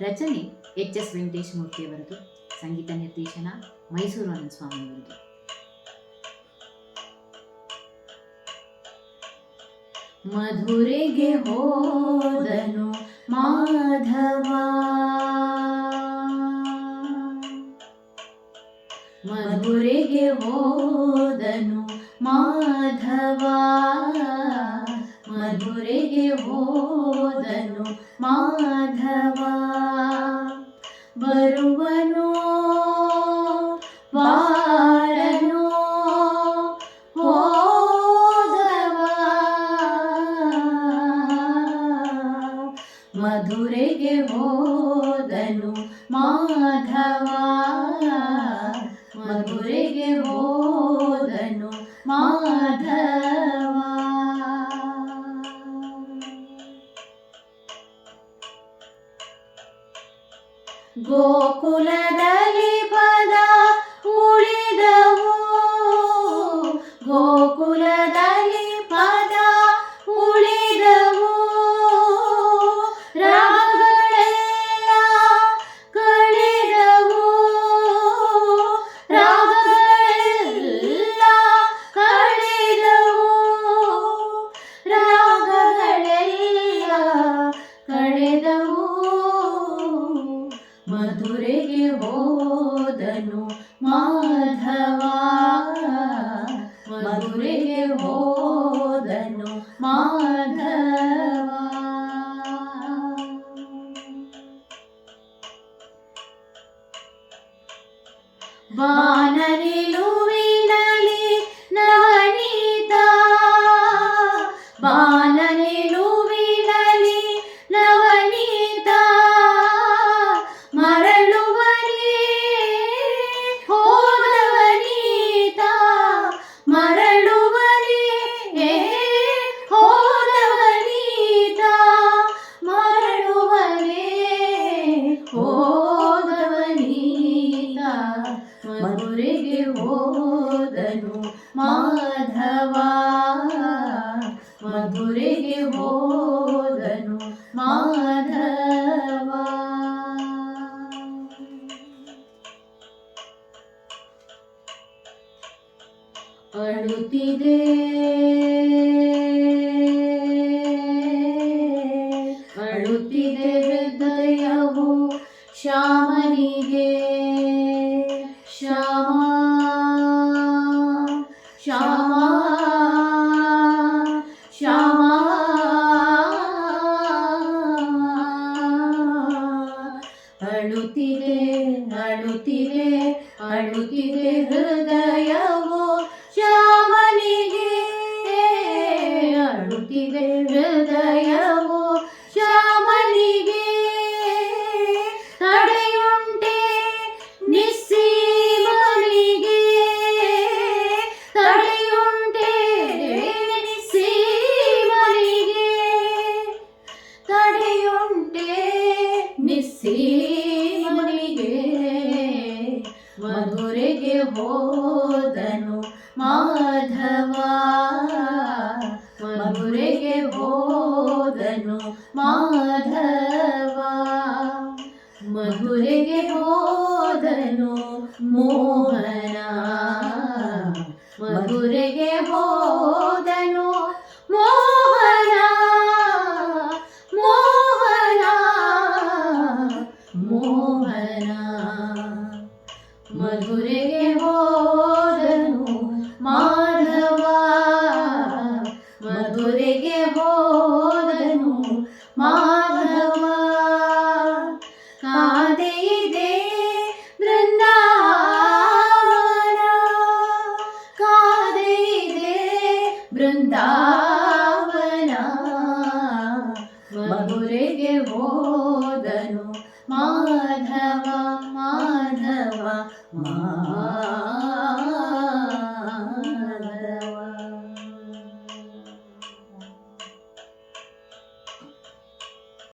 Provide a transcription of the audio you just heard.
ರಚನೆ H S Venkatesh ಮೂರ್ತಿಯವರದು ಸಂಗೀತ ನಿರ್ದೇಶನ ಮೈಸೂರು ಅನಂತ ಸ್ವಾಮಿಯವರದು ಮಧುರೆಗೆ ಹೋದನು ಮಾಧವ. ಮಧುರೆಗೆ ಹೋದನು ಮಾಧವ. ಮಧುರೆಗೆ ಹೋದನು ಮಾಧವ. ಬರುವನು ಬಾರನು ಹೋದವ? ಮಧುರೆಗೆ ಹೋದನು ಮಾಧವ. ಮಧುರೆಗೆ ಹೋದನು ಗೋಕುಲದಲ್ಲಿ வானரில் ಹೋದನು ಮಾಧವ ಮಧುರೆಗೆ ಹೋದನು. ಮಾಧವ. ಅಳುತ್ತಿದೆ. ಅಳುತ್ತಿದೆ ಹೃದಯವು ಶ್ಯಾಮನಿಗೆ. ಶ್ಯಾಮ ಶ್ಯಾಮ ನಿಸ್ಸೀಮನಿಗೆ ಮಧುರೆಗೆ ಹೋದನು ಮಾಧವ. ಮಧುರೆಗೆ ಹೋದನು ಮಾಧವ. ಮಧುರೆಗೆ ಹೋದನು ಮೋಹನ